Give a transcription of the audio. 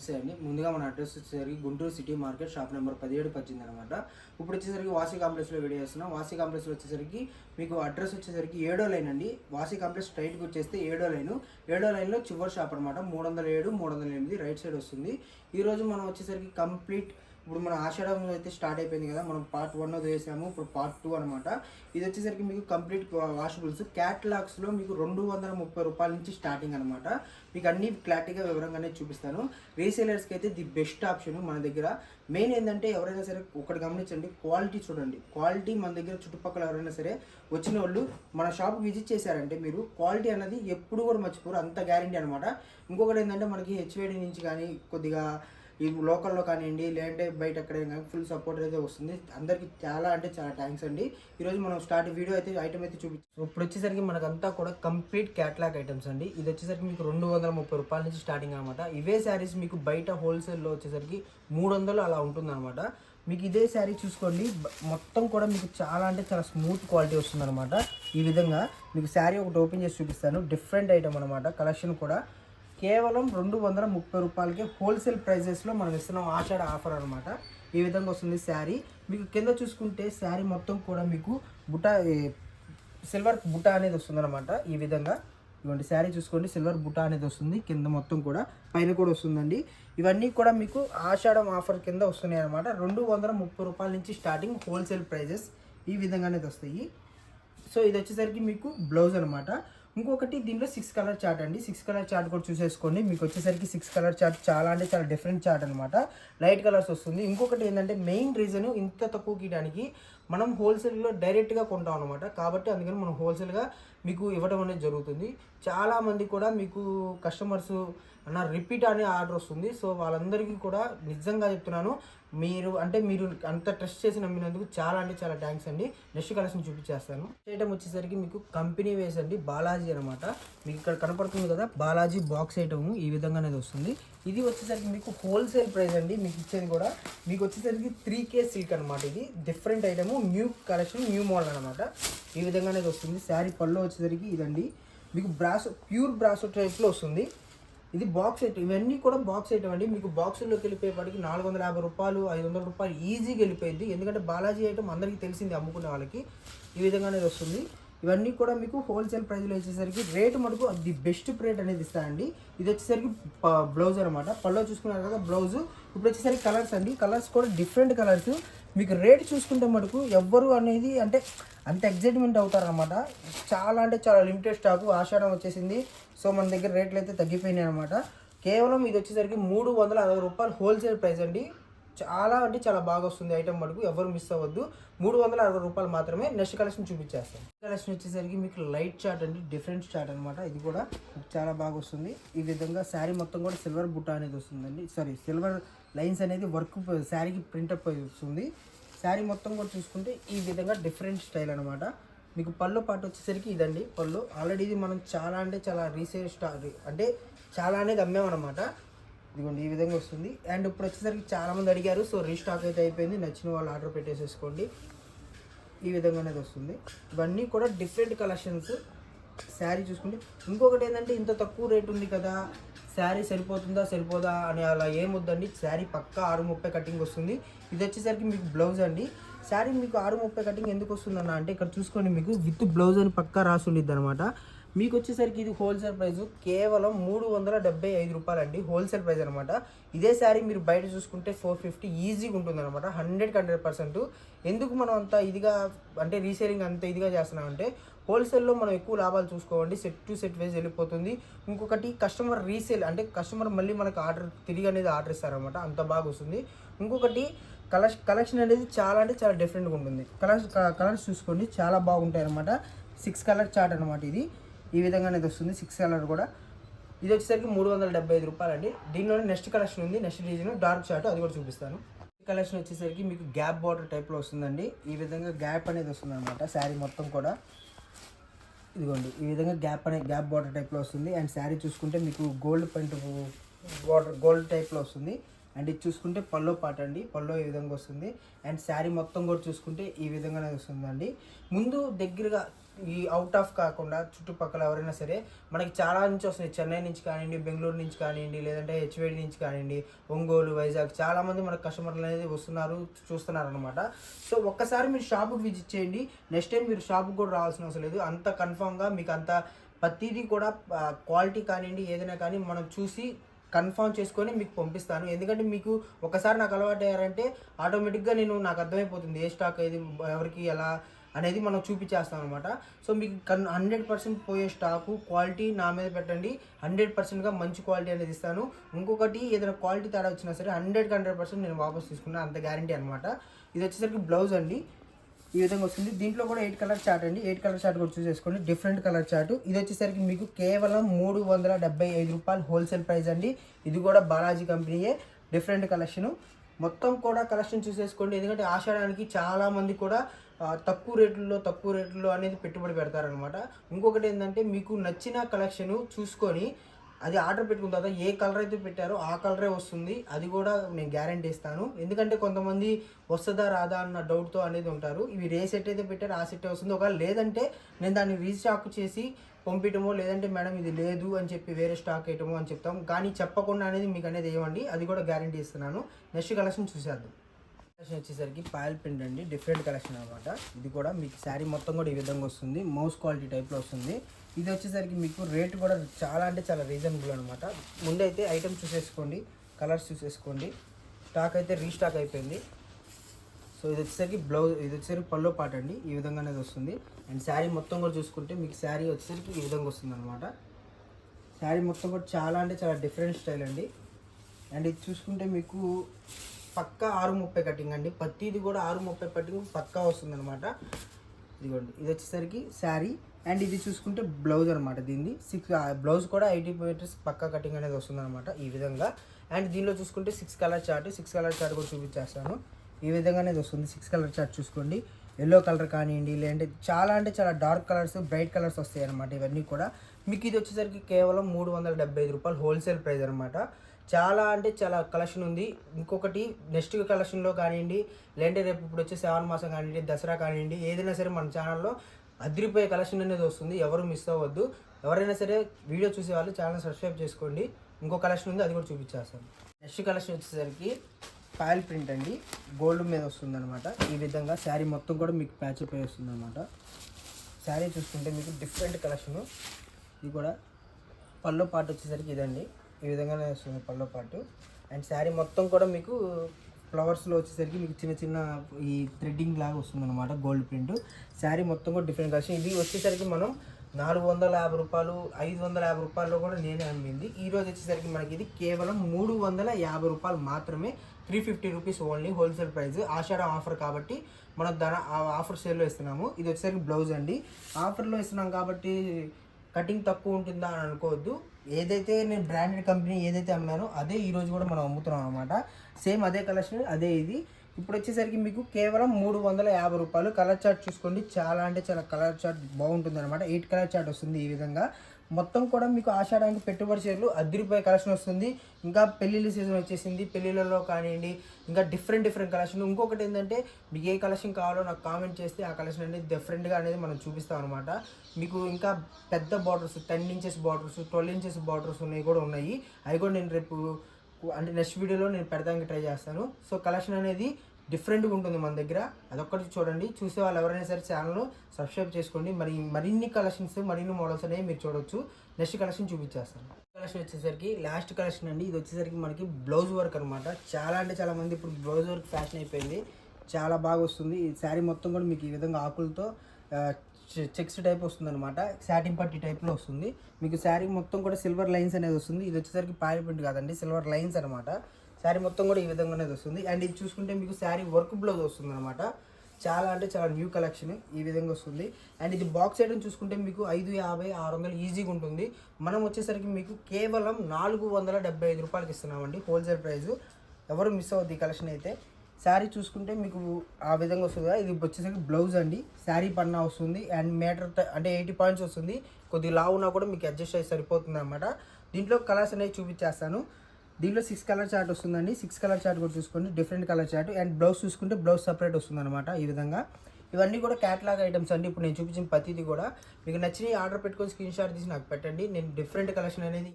నమస్తే అండి ముందుగా మన అడ్రస్ వచ్చేసరికి Guntur city market shop number పదిహేడు పద్దెనిమిది అనమాట ఇప్పుడు వచ్చేసరికి వాసి కాంప్లెక్స్లో వీడియో చేస్తున్నాం. వాసి కాంప్లెక్స్లో వచ్చేసరికి మీకు అడ్రస్ వచ్చేసరికి ఏడో లైన్ అండి. వాసి కాంప్లెక్స్ స్ట్రైట్కి వచ్చేస్తే ఏడో లైన్. ఏడో లైన్లో చివరి షాప్ అనమాట మూడు వందల ఏడు మూడు వందల ఎనిమిది రైట్ సైడ్ వస్తుంది. ఈరోజు మనం వచ్చేసరికి కంప్లీట్ ఇప్పుడు మన ఆషాఢం అయితే స్టార్ట్ అయిపోయింది కదా మనం పార్ట్ వన్ వేసాము ఇప్పుడు పార్ట్ టూ అనమాట ఇది వచ్చేసరికి మీకు కంప్లీట్ వాషబుల్స్ క్యాటలాగ్స్లో మీకు రెండు వందల ముప్పై రూపాయల నుంచి స్టార్టింగ్ అనమాట మీకు అన్ని క్లారిటీగా వివరంగానే చూపిస్తాను. రీసేలర్స్కి అయితే ది బెస్ట్ ఆప్షన్ మన దగ్గర. మెయిన్ ఏంటంటే ఎవరైనా సరే ఒకటి గమనించండి క్వాలిటీ చూడండి. క్వాలిటీ మన దగ్గర చుట్టుపక్కల ఎవరైనా సరే వచ్చిన వాళ్ళు మన షాప్ విజిట్ చేశారంటే మీరు క్వాలిటీ అన్నది ఎప్పుడు కూడా మర్చిపోరు. అంత గ్యారంటీ అనమాట ఇంకొకటి ఏంటంటే మనకి హెచ్వేడి నుంచి కానీ కొద్దిగా ఈ లోకల్లో కానివ్వండి లేదంటే బయట ఎక్కడైనా కానీ ఫుల్ సపోర్ట్ అయితే వస్తుంది. అందరికీ చాలా అంటే చాలా థ్యాంక్స్ అండి. ఈరోజు మనం స్టార్ట్ వీడియో అయితే ఐటమ్ అయితే చూపించాం ఇప్పుడు వచ్చేసరికి మనకంతా కూడా కంప్లీట్ క్యాట్లాగ్ ఐటమ్స్ అండి. ఇది వచ్చేసరికి మీకు రెండు వందల ముప్పై రూపాయల నుంచి స్టార్టింగ్ అనమాట ఇవే శారీస్ మీకు బయట హోల్సేల్లో వచ్చేసరికి మూడు వందలు అలా ఉంటుందన్నమాట. మీకు ఇదే శారీ చూసుకోండి. మొత్తం కూడా మీకు చాలా అంటే చాలా స్మూత్ క్వాలిటీ వస్తుందన్నమాట. ఈ విధంగా మీకు శారీ ఒకటి ఓపెన్ చేసి చూపిస్తాను. డిఫరెంట్ ఐటమ్ అనమాట కలెక్షన్ కూడా కేవలం రెండు వందల ముప్పై రూపాయలకి హోల్సేల్ ప్రైజెస్లో మనం ఇస్తున్నాం ఆషాఢ ఆఫర్ అనమాట ఈ విధంగా వస్తుంది శారీ. మీకు కింద చూసుకుంటే శారీ మొత్తం కూడా మీకు బుటా సిల్వర్ బుటా అనేది వస్తుంది అనమాట ఈ విధంగా ఇవ్వండి శారీ చూసుకోండి సిల్వర్ బుటా అనేది వస్తుంది. కింద మొత్తం కూడా పైన కూడా వస్తుందండి. ఇవన్నీ కూడా మీకు ఆషాఢం ఆఫర్ కింద వస్తున్నాయి అనమాట రెండు వందల ముప్పై రూపాయల నుంచి స్టార్టింగ్ హోల్సేల్ ప్రైజెస్ ఈ విధంగా అనేది వస్తాయి. సో ఇది వచ్చేసరికి మీకు బ్లౌజ్ అనమాట ఇంకొకటి దీనిలో సిక్స్ కలర్ చార్ట్ అండి. సిక్స్ కలర్ చార్ట్ కూడా చూసేసుకోండి. మీకు వచ్చేసరికి సిక్స్ కలర్ చార్ట్ చాలా అంటే చాలా డిఫరెంట్ చార్ట్ అనమాట లైట్ కలర్స్ వస్తుంది. ఇంకొకటి ఏంటంటే మెయిన్ రీజన్ ఇంత తక్కువ గీయడానికి మనం హోల్సేల్లో డైరెక్ట్గా కొంటాం అనమాట కాబట్టి అందుకని మనం హోల్సేల్గా మీకు ఇవ్వడం అనేది జరుగుతుంది. చాలామంది కూడా మీకు కస్టమర్స్ అన్న రిపీట్ అనే ఆర్డర్ వస్తుంది. సో వాళ్ళందరికీ కూడా నిజంగా చెప్తున్నాను మీరు అంటే మీరు అంత ట్రస్ట్ చేసి నమ్మినందుకు చాలా అంటే చాలా థ్యాంక్స్ అండి. నెక్స్ట్ కలెక్షన్ చూపించేస్తాను. ఐటమ్ వచ్చేసరికి మీకు కంపెనీ వేస్ అండి. బాలాజీ అనమాట మీకు ఇక్కడ కనపడుతుంది కదా బాలాజీ బాక్స్ ఐటమ్ ఈ విధంగా అనేది వస్తుంది. ఇది వచ్చేసరికి మీకు హోల్సేల్ ప్రైస్ అండి మీకు ఇచ్చేది కూడా. మీకు వచ్చేసరికి త్రీ కే సిల్క్ అనమాట ఇది. Different item new collection new model అనమాట ఈ విధంగా అనేది వస్తుంది. శారీ పళ్ళు వచ్చేసరికి ఇదండి. మీకు బ్రాసో ప్యూర్ బ్రాసో టైప్లో వస్తుంది. ఇది బాక్స్ ఐటమ్ ఇవన్నీ కూడా బాక్స్ ఐటమ్ అండి. మీకు బాక్సుల్లోకి వెళ్ళిపోయేపాటికి నాలుగు వందల యాభై రూపాయలు ఐదు వందల రూపాయలు ఈజీగా వెళ్ళిపోయింది. ఎందుకంటే బాలాజీ ఐటమ్ అందరికీ తెలిసింది అమ్ముకునే వాళ్ళకి. ఈ విధంగానే వస్తుంది. ఇవన్నీ కూడా మీకు హోల్సేల్ ప్రైస్లో వచ్చేసరికి రేట్ మటుకు ది బెస్ట్ రేట్ అనేది ఇస్తారండి. ఇది వచ్చేసరికి బ్లౌజ్ అనమాట పళ్ళు చూసుకున్నారు కదా బ్లౌజ్. ఇప్పుడు వచ్చేసరికి కలర్స్ అండి. కలర్స్ కూడా డిఫరెంట్ కలర్స్. మీకు రేట్ చూసుకుంటే మటుకు ఎవ్వరు అనేది అంటే అంత ఎగ్జైట్మెంట్ అవుతారనమాట చాలా అంటే చాలా లిమిటెడ్ స్టాకు. ఆషాఢం వచ్చేసింది. సో మన దగ్గర రేట్లు అయితే తగ్గిపోయినాయి అనమాట కేవలం ఇది వచ్చేసరికి మూడు వందల అరవై రూపాయలు హోల్సేల్ ప్రైస్ అండి. చాలా అంటే చాలా బాగా వస్తుంది ఐటమ్ మటుకు. ఎవరు మిస్ అవ్వద్దు. మూడు వందల అరవై రూపాయలు మాత్రమే నెక్స్ట్ కలెక్షన్ చూపించేస్తాం. కలెక్షన్ వచ్చేసరికి మీకు లైట్ చార్ట్ అండి డిఫరెంట్ చార్ట్ అనమాట ఇది కూడా చాలా బాగా వస్తుంది. ఈ విధంగా శారీ మొత్తం కూడా సిల్వర్ బుట్ట అనేది వస్తుందండి. సారీ సిల్వర్ లైన్స్ అనేది వర్క్ శారీకి ప్రింటప్ వస్తుంది. శారీ మొత్తం కూడా చూసుకుంటే ఈ విధంగా డిఫరెంట్ స్టైల్ అనమాట మీకు పళ్ళు పాటు వచ్చేసరికి ఇదండి పళ్ళు. ఆల్రెడీ ఇది మనం చాలా అంటే చాలా రీసేల్ స్టార్ అంటే చాలా అనేది అమ్మామన్నమాట. ఇదిగోండి ఈ విధంగా వస్తుంది. అండ్ ఇప్పుడు వచ్చేసరికి చాలామంది అడిగారు సో రీస్టాక్ అయితే అయిపోయింది నచ్చిన వాళ్ళు ఆర్డర్ పెట్టేసేసుకోండి. ఈ విధంగా అనేది వస్తుంది. ఇవన్నీ కూడా డిఫరెంట్ కలెక్షన్స్. శారీ చూసుకుంటే ఇంకొకటి ఏంటంటే ఇంత తక్కువ రేట్ ఉంది కదా శారీ సరిపోతుందా సరిపోదా అని అలా ఏమొద్దండి. శారీ పక్కా ఆరు ముప్పై కటింగ్ వస్తుంది. ఇది వచ్చేసరికి మీకు బ్లౌజ్ అండి. శారీ మీకు ఆరు ముప్పై కటింగ్ ఎందుకు వస్తుందన్న అంటే ఇక్కడ చూసుకోండి మీకు విత్ బ్లౌజ్ అని పక్కా రాసి ఉండిద్ది అనమాట మీకు వచ్చేసరికి ఇది హోల్సేల్ ప్రైస్ కేవలం మూడు వందల డెబ్బై ఐదు రూపాయలు అండి హోల్సేల్ ప్రైస్ అనమాట ఇదే శారీ మీరు బయట చూసుకుంటే ఫోర్ ఫిఫ్టీ ఈజీగా ఉంటుంది అనమాట హండ్రెడ్కి హండ్రెడ్ పర్సెంట్ ఎందుకు మనం అంత ఇదిగా అంటే రీసేలింగ్ అంత ఇదిగా చేస్తున్నామంటే హోల్సేల్లో మనం ఎక్కువ లాభాలు చూసుకోవండి సెట్ టు సెట్ వైజ్ వెళ్ళిపోతుంది. ఇంకొకటి కస్టమర్ రీసేల్ అంటే కస్టమర్ మళ్ళీ మనకు ఆర్డర్ తిరిగి అనేది ఆర్డర్ ఇస్తారనమాట అంత బాగా వస్తుంది. ఇంకొకటి కలెక్షన్ కలెక్షన్ అనేది చాలా అంటే చాలా డిఫరెంట్గా ఉంటుంది. కలర్స్ కలర్స్ చూసుకోండి చాలా బాగుంటాయి అనమాట సిక్స్ కలర్ చార్ట్ అనమాట ఇది. ఈ విధంగా అనేది వస్తుంది సిక్స్ కలర్ కూడా. ఇది వచ్చేసరికి మూడు వందల డెబ్బై ఐదు రూపాయలు అండి దీనిలోనే నెక్స్ట్ కలెక్షన్ ఉంది నెక్స్ట్ డిజైన్ డార్క్ షార్ట్ అది కూడా చూపిస్తాను. ఈ కలెక్షన్ వచ్చేసరికి మీకు గ్యాప్ బార్డర్ టైప్లో వస్తుందండి. ఈ విధంగా గ్యాప్ అనేది వస్తుంది అనమాట శారీ మొత్తం కూడా. ఇదిగోండి ఈ విధంగా గ్యాప్ అనే గ్యాప్ బార్డర్ టైప్లో వస్తుంది. అండ్ శారీ చూసుకుంటే మీకు గోల్డ్ పెయింట్ బార్డర్ గోల్డ్ టైప్లో వస్తుంది. అండ్ ఇది చూసుకుంటే పల్లో పాట అండి పల్లో ఈ విధంగా వస్తుంది. అండ్ శారీ మొత్తం కూడా చూసుకుంటే ఈ విధంగానే వస్తుందండి. ముందు దగ్గరగా ఈ అవుట్ ఆఫ్ కాకుండా చుట్టుపక్కల ఎవరైనా సరే మనకి చాలా నుంచి వస్తుంది చెన్నై నుంచి కానివ్వండి బెంగళూరు నుంచి కానివ్వండి లేదంటే హెచ్వేడి నుంచి కానివ్వండి ఒంగోలు వైజాగ్ చాలామంది మనకు కస్టమర్లు అనేది వస్తున్నారు చూస్తున్నారు అనమాట సో ఒక్కసారి మీరు షాప్కి విజిట్ చేయండి. నెక్స్ట్ టైం మీరు షాప్కి కూడా రావాల్సిన అవసరం లేదు. అంత కన్ఫామ్గా మీకు అంత ప్రతిదీ కూడా క్వాలిటీ కానివ్వండి ఏదైనా కానీ మనం చూసి కన్ఫర్మ్ చేసుకొని మీకు పంపిస్తాను. ఎందుకంటే మీకు ఒకసారి నాకు అలవాటు అయ్యారంటే ఆటోమేటిక్గా నేను నాకు అర్థమైపోతుంది ఏ స్టాక్ ఏది ఎవరికి ఎలా అనేది మనం చూపించేస్తాం అనమాట సో మీకు కన్ హండ్రెడ్ పర్సెంట్ పోయే స్టాకు క్వాలిటీ నా మీద పెట్టండి. హండ్రెడ్ పర్సెంట్గా మంచి క్వాలిటీ అనేది ఇస్తాను. ఇంకొకటి ఏదైనా క్వాలిటీ తేడా వచ్చినా సరే హండ్రెడ్కి హండ్రెడ్ పర్సెంట్ నేను వాపస్ తీసుకున్నాను అంత గ్యారంటీ అనమాట ఇది వచ్చేసరికి బ్లౌజ్ అండి. ఈ విధంగా వస్తుంది. దీంట్లో కూడా ఎయిట్ కలర్ చార్ట్ అండి. ఎయిట్ కలర్ చార్ట్ కూడా చూసేసుకోండి. డిఫరెంట్ కలర్ చార్ట్ ఇది వచ్చేసరికి మీకు కేవలం మూడు వందల డెబ్బై ఐదు రూపాయలు హోల్సేల్ ప్రైస్ అండి. ఇది కూడా బాలాజీ కంపెనీయే. Different collection. మొత్తం కూడా కలెక్షన్ చూసేసుకోండి. ఎందుకంటే ఆషాఢానికి చాలామంది కూడా తక్కువ రేట్లలో తక్కువ రేట్లలో అనేది పెట్టుబడి పెడతారనమాట ఇంకొకటి ఏంటంటే మీకు నచ్చిన కలెక్షన్ చూసుకొని అది ఆర్డర్ పెట్టుకున్న తర్వాత ఏ కలర్ అయితే పెట్టారో ఆ కలరే వస్తుంది. అది కూడా నేను గ్యారంటీ ఇస్తాను. ఎందుకంటే కొంతమంది వస్తుందా రాదా అన్న డౌట్తో అనేది ఉంటారు. ఇవి ఏ సెట్ అయితే పెట్టారో ఆ సెట్ వస్తుంది. ఒకవేళ లేదంటే నేను దాన్ని రీస్టాక్ చేసి పంపించడమో లేదంటే మేడం ఇది లేదు అని చెప్పి వేరే స్టాక్ వేయటమో అని చెప్తాం. కానీ చెప్పకుండా అనేది మీకు అనేది ఏమండి అది కూడా గ్యారంటీ ఇస్తున్నాను. నెక్స్ట్ కలెక్షన్ చూసేద్దాం. కలెక్షన్ వచ్చేసరికి పాయల్ ప్రింట్ అండి. డిఫరెంట్ కలెక్షన్ అనమాట ఇది కూడా మీకు శారీ మొత్తం కూడా ఈ విధంగా వస్తుంది. మౌస్ క్వాలిటీ టైప్లో వస్తుంది. ఇది వచ్చేసరికి మీకు రేట్ కూడా చాలా అంటే చాలా రీజనబుల్ అనమాట ముందైతే ఐటమ్ చూసేసుకోండి. కలర్స్ చూసేసుకోండి. స్టాక్ అయితే రీస్టాక్ అయిపోయింది. సో ఇది వచ్చేసరికి బ్లౌజ్ ఇది వచ్చేసరికి పల్లో పాట అండి. ఈ విధంగా అనేది వస్తుంది. అండ్ శారీ మొత్తం కూడా చూసుకుంటే మీకు శారీ వచ్చేసరికి ఈ విధంగా వస్తుంది అనమాట శారీ మొత్తం కూడా చాలా అంటే చాలా డిఫరెంట్ స్టైల్ అండి. అండ్ ఇది చూసుకుంటే మీకు పక్కా ఆరు ముప్పై కటింగ్ అండి. ప్రతిది కూడా ఆరు ముప్పై కటింగ్ పక్కా వస్తుంది అనమాట ఇదిగోండి ఇది వచ్చేసరికి శారీ. అండ్ ఇది చూసుకుంటే బ్లౌజ్ అనమాట దీన్ని సిక్స్ బ్లౌజ్ కూడా ఎయిటీ మీటర్స్ పక్కా కటింగ్ అనేది వస్తుంది అనమాట ఈ విధంగా. అండ్ దీనిలో చూసుకుంటే six colour chart six colour chart కూడా చూపించేస్తాను. ఈ విధంగా అనేది వస్తుంది. సిక్స్ కలర్ చార్ట్ చూసుకోండి. ఎల్లో కలర్ కానివ్వండి లేదంటే చాలా అంటే చాలా డార్క్ కలర్స్ బ్రైట్ కలర్స్ వస్తాయి అనమాట ఇవన్నీ కూడా. మీకు ఇది వచ్చేసరికి కేవలం మూడు వందల డెబ్బై ఐదు రూపాయలు హోల్సేల్ ప్రైస్ అనమాట చాలా అంటే చాలా కలెక్షన్ ఉంది. ఇంకొకటి నెక్స్ట్ కలెక్షన్లో కానివ్వండి లేదంటే రేపు ఇప్పుడు వచ్చే శ్రావణ మాసం కానివ్వండి దసరా కానివ్వండి ఏదైనా సరే మన ఛానల్లో అదిరిపోయే కలెక్షన్ అనేది వస్తుంది. ఎవరు మిస్ అవ్వద్దు. ఎవరైనా సరే వీడియో చూసే వాళ్ళు ఛానల్ సబ్స్క్రైబ్ చేసుకోండి. ఇంకో కలెక్షన్ ఉంది అది కూడా చూపించేస్తాను. నెక్స్ట్ కలెక్షన్ వచ్చేసరికి పాయల్ ప్రింట్ అండి. గోల్డ్ మీద వస్తుంది అనమాట ఈ విధంగా శారీ మొత్తం కూడా మీకు ప్యాచ్ పై వస్తుంది అనమాట శారీ చూసుకుంటే మీకు డిఫరెంట్ కలెక్షన్. ఇది కూడా పళ్ళు పాటు వచ్చేసరికి ఇదండి. ఈ విధంగానే వస్తుంది పల్లో పాటు. అండ్ శారీ మొత్తం కూడా మీకు ఫ్లవర్స్లో వచ్చేసరికి మీకు చిన్న చిన్న ఈ థ్రెడ్డింగ్ లాగా వస్తుంది అనమాట గోల్డ్ ప్రింట్ శారీ మొత్తం కూడా డిఫరెంట్ కలెక్షన్ ఇది వచ్చేసరికి మనం నాలుగు వందల యాభై రూపాయలు ఐదు వందల యాభై రూపాయల్లో కూడా నేనే అమ్మింది. ఈ రోజు వచ్చేసరికి మనకి ఇది కేవలం మూడు వందల యాభై రూపాయలు మాత్రమే three fifty rupees only wholesale price Ashadha offer కాబట్టి మనం ధర ఆఫర్ సేల్లో ఇస్తున్నాము. ఇది వచ్చేసరికి బ్లౌజ్ అండి. ఆఫర్లో ఇస్తున్నాం కాబట్టి కటింగ్ తక్కువ ఉంటుందా అని అనుకోవద్దు. ఏదైతే నేను బ్రాండెడ్ కంపెనీ ఏదైతే అమ్మానో అదే ఈరోజు కూడా మనం అమ్ముతున్నాం అనమాట సేమ్ అదే కలెక్షన్ అదే ఇది. ఇప్పుడు వచ్చేసరికి మీకు కేవలం మూడు వందల యాభై రూపాయలు కలర్ చార్ట్ చూసుకోండి. చాలా అంటే చాలా కలర్ చార్ట్ బాగుంటుంది అనమాట ఎయిట్ కలర్ చార్ట్ వస్తుంది ఈ విధంగా. మొత్తం కూడా మీకు ఆషాఢానికి పెట్టుబడి చీరలు అద్దరిపోయే కలెక్షన్ వస్తుంది. ఇంకా పెళ్ళిళ్ళ సీజన్ వచ్చేసింది. పెళ్ళిళ్ళలో కానివ్వండి ఇంకా డిఫరెంట్ డిఫరెంట్ కలెక్షన్ ఇంకొకటి ఏంటంటే మీకు ఏ కలెక్షన్ కావాలో నాకు కామెంట్ చేస్తే ఆ కలెక్షన్ అనేది డిఫరెంట్గా అనేది మనం చూపిస్తాం అనమాట మీకు ఇంకా పెద్ద borders ten inches borders twelve inches borders ఉన్నాయి కూడా ఉన్నాయి. అవి కూడా నేను రేపు అంటే నెక్స్ట్ వీడియోలో నేను పెడదానికి ట్రై చేస్తాను. సో కలెక్షన్ అనేది డిఫరెంట్గా ఉంటుంది మన దగ్గర. అదొక్కటి చూడండి. చూసే వాళ్ళు ఎవరైనా సరే ఛానల్ సబ్స్క్రైబ్ చేసుకోండి. మరి మరిన్ని కలెక్షన్స్ మరిన్ని మోడల్స్ అనేవి మీరు చూడొచ్చు. నెక్స్ట్ కలెక్షన్ చూపించేస్తాను. కలెక్షన్ వచ్చేసరికి లాస్ట్ కలెక్షన్ అండి. ఇది వచ్చేసరికి మనకి బ్లౌజ్ వర్క్ అనమాట చాలా అంటే చాలా మంది ఇప్పుడు బ్లౌజ్ వర్క్ ఫ్యాషన్ అయిపోయింది. చాలా బాగా వస్తుంది. ఈ శారీ మొత్తం కూడా మీకు ఈ విధంగా ఆకులతో చెక్స్ టైప్ వస్తుంది అనమాట సాటిన్ పట్టి టైప్లో వస్తుంది. మీకు శారీ మొత్తం కూడా సిల్వర్ లైన్స్ అనేది వస్తుంది. ఇది వచ్చేసరికి పాయల్ ప్రింట్ కాదండి. సిల్వర్ లైన్స్ అనమాట శారీ మొత్తం కూడా ఈ విధంగానే వస్తుంది. అండ్ ఇది చూసుకుంటే మీకు శారీ వర్క్ బ్లౌజ్ వస్తుంది అనమాట చాలా అంటే చాలా న్యూ కలెక్షన్ ఈ విధంగా వస్తుంది. అండ్ ఇది బాక్స్ ఐటమ్ చూసుకుంటే మీకు ఐదు యాభై ఆరు వందలు ఈజీగా ఉంటుంది. మనం వచ్చేసరికి మీకు కేవలం నాలుగు వందల డెబ్బై ఐదు రూపాయలకి ఇస్తున్నామండి హోల్సేల్ ప్రైస్. ఎవరు మిస్ అవుద్ది ఈ కలెక్షన్ అయితే. శారీ చూసుకుంటే మీకు ఆ విధంగా వస్తుంది? ఇది వచ్చేసరికి బ్లౌజ్ అండి. శారీ పన్నా వస్తుంది. అండ్ మీటర్ అంటే ఎయిటీ పాయింట్స్ వస్తుంది. కొద్దిగా లావు ఉన్నా కూడా మీకు అడ్జస్ట్ అయ్యి సరిపోతుంది అనమాట దీంట్లో కలర్స్ అనేవి చూపించేస్తాను. దీంట్లో సిక్స్ కలర్ చార్ట్ వస్తుందండి. సిక్స్ కలర్ చార్ట్ కూడా చూసుకోండి. Different colour chart and blouse చూసుకుంటే బ్లౌజ్ సపరేట్ వస్తుందన్నమాట ఈ విధంగా. ఇవన్నీ కూడా క్యాట్లాగ్ ఐటమ్స్ అండి. ఇప్పుడు నేను చూపించిన ప్రతిదీ కూడా. మీకు నచ్చిన ఆర్డర్ పెట్టుకొని స్క్రీన్ షాట్ తీసి నాకు పెట్టండి. నేను డిఫరెంట్ కలెక్షన్ అనేది